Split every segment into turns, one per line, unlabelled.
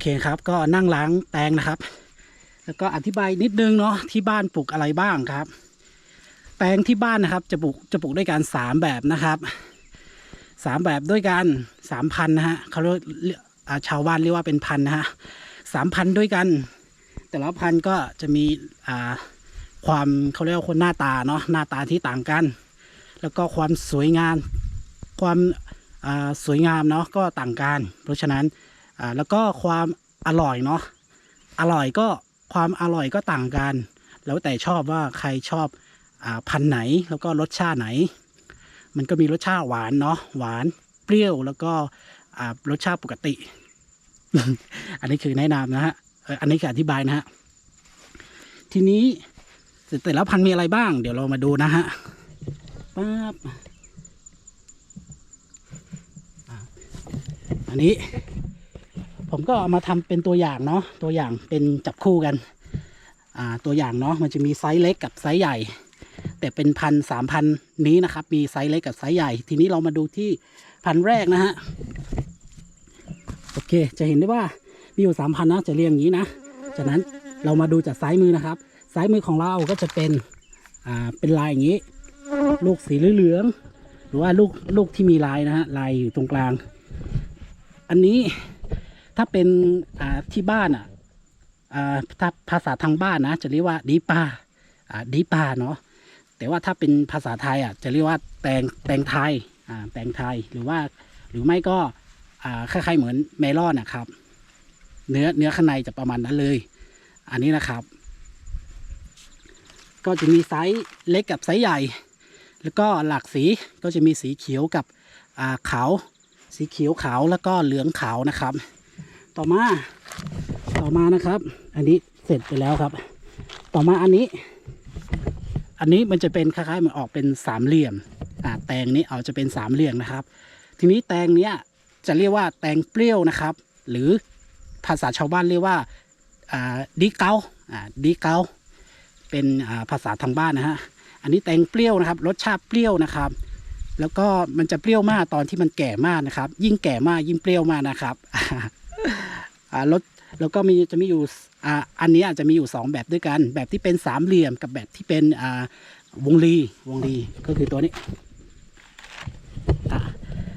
เคครับ ก็นั่งล้างแตงนะครับ แล้วก็อธิบายนิดนึงเนาะที่บ้านปลูกอะไรบ้างครับ แตงที่บ้านนะครับจะปลูกจะปลูกด้วยกันสามแบบนะครับสามแบบด้วยกันสามพันนะฮะเขาเรียกอ่าชาวบ้านเรียกว่าเป็นพันนะฮะสามพันด้วยกัน แต่ละพันก็จะมีอ่าความเขาเรียกว่าคนหน้าตาเนาะหน้าตาที่ต่างกัน แล้วก็ความสวยงามความสวยงามเนาะก็ต่างกัน เพราะฉะนั้น อ่าแล้วก็ความอร่อยเนาะอร่อยก็ความอร่อยก็ต่างกัน แล้วแต่ชอบว่าใครชอบอาพันไหนแล้วก็รสชาติไหน มันก็มีรสชาติหวานเนาะหวานเปรี้ยวแล้วก็อ่ารสชาติปกติ อันนี้คือแนะนำนะฮะอันนี้คืออธิบายนะฮะทีนี้แต่ละพันมีอะไรบ้าง เดี๋ยวเรามาดูนะฮะป๊าบอันนี้ ผมก็เอามาทำเป็นตัวอย่างเนาะตัวอย่างเป็นจับคู่กัน อ่าตัวอย่างเนาะมันจะมีไซส์เล็กกับไซส์ใหญ่ แต่เป็นพันสามพันนี้นะครับ มีไซส์เล็กกับไซส์ใหญ่ ทีนี้เรามาดูที่พันแรกนะฮะโอเค จะเห็นได้ว่ามีอยู่สามพันนะจะเรียงอย่างนี้นะจากนั้นเรามาดูจากซ้ายมือนะครับ ซ้ายมือของเราก็จะเป็นอ่าเป็นลายอย่างนี้ ลูกสีเหลืองหรือว่าลูกลูกที่มีลายนะฮะลายอยู่ตรงกลาง อันนี้ ถ้าเป็นอ่าที่บ้านอะอ่าถ้าภาษาทางบ้านนะ จะเรียกว่าดีปาอ่าดีปาเนาะแต่ว่าถ้าเป็นภาษาไทยอะจะเรียกว่าแตงแตงไทยอ่าแตงไทยหรือว่าหรือไม่ก็อ่าคล้ายๆเหมือนเมลอนนะครับ เนื้อเนื้อข้างในจะประมาณนั้นเลย อันนี้นะครับ ก็จะมีไซส์เล็กกับไซส์ใหญ่ แล้วก็หลากสีก็จะมีสีเขียวกับขาวสีเขียวขาวแล้วก็เหลืองขาวนะครับ ต่อมา ต่อมานะครับ อันนี้เสร็จไปแล้วครับ ต่อมาอันนี้ อันนี้มันจะเป็นคล้ายๆมันออกเป็นสามเหลี่ยมอ่าแตงนี้เอาจะเป็นสามเหลี่ยมนะครับ ทีนี้แตงเนี้ยจะเรียกว่าแตงเปรี้ยวนะครับ หรือภาษาชาวบ้านเรียกว่าอ่าดีเกาอ่าดีเกาเป็นอ่าภาษาทางบ้านนะฮะอันนี้แตงเปรี้ยวนะครับ รสชาติเปรี้ยวนะครับแล้วก็มันจะเปรี้ยวมากตอนที่มันแก่มากนะครับ ยิ่งแก่มากยิ่งเปรี้ยวมากนะครับ รสแล้วก็มีจะมีอยู่อันนี้อาจจะมีอยู่สองแบบด้วยกัน แบบที่เป็นสามเหลี่ยมกับแบบที่เป็นวงรีวงรีก็คือตัวนี้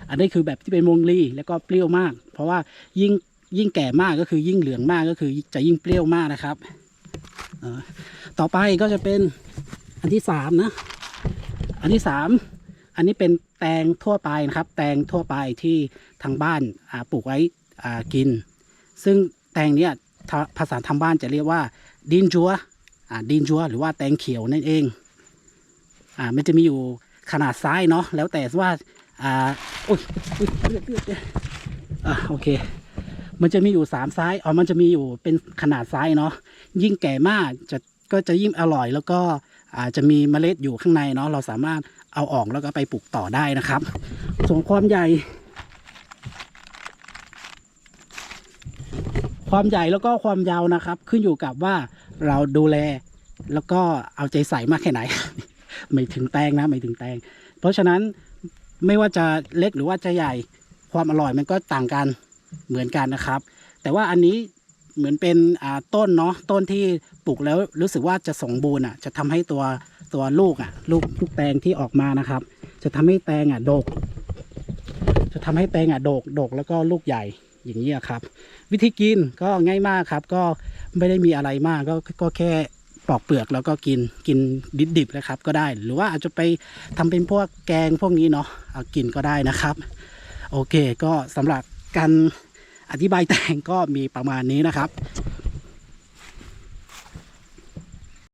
อันนี้คือแบบที่เป็นวงรีแล้วก็เปรี้ยวมาก เพราะว่ายิ่งยิ่งแก่มากก็คือยิ่งเหลืองมากก็คือจะยิ่งเปรี้ยวมากนะครับต่อไปก็จะเป็นอันที่สามนะ อันที่สามอันนี้เป็นแตงทั่วไปนะครับ แตงทั่วไปที่ทางบ้านปลูกไว้กิน ซึ่งแตงเนี้ยภาษาทางบ้านจะเรียกว่าดินจัวดินจัวหรือว่าแตงเขียวนั่นเองอ่ามันจะมีอยู่ขนาดไซส์เนาะแล้วแต่ว่าอ่าอุ้ยอุ้ยเลือดเลือดอดอ่าโอเค มันจะมีอยู่สามไซส์อ๋อมันจะมีอยู่เป็นขนาดไซส์เนาะยิ่งแก่มากจะก็จะยิ่งอร่อย แล้วก็อาจจะมีเมล็ดอยู่ข้างในเนาะเราสามารถเอาออกแล้วก็ไปปลูกต่อได้นะครับ ส่วนความใหญ่ ความใหญ่แล้วก็ความยาวนะครับ ขึ้นอยู่กับว่าเราดูแลแล้วก็เอาใจใส่มากแค่ไหน ไม่ถึงแตงนะไม่ถึงแตง เพราะฉะนั้นไม่ว่าจะเล็กหรือว่าจะใหญ่ความอร่อยมันก็ต่างกันเหมือนกันนะครับ แต่ว่าอันนี้เหมือนเป็นต้นเนาะต้นที่ปลูกแล้วรู้สึกว่าจะสมบูรณ์อะจะทำให้ตัวตัวลูกอะลูกลูกแตงที่ออกมานะครับ จะทำให้แตงอะโดก จะทำให้แตงอะโดกดกแล้วก็ลูกใหญ่ อย่างนี้ครับ วิธีกินก็ง่ายมากครับ ก็ไม่ได้มีอะไรมากก็ก็แค่ปอกเปลือกแล้วก็กินกินดิบๆนะครับ ก็ได้หรือว่าอาจจะไปทำเป็นพวกแกงพวกนี้เนาะเอากินก็ได้นะครับ โอเคก็สำหรับการอธิบายแต่งก็มีประมาณนี้นะครับ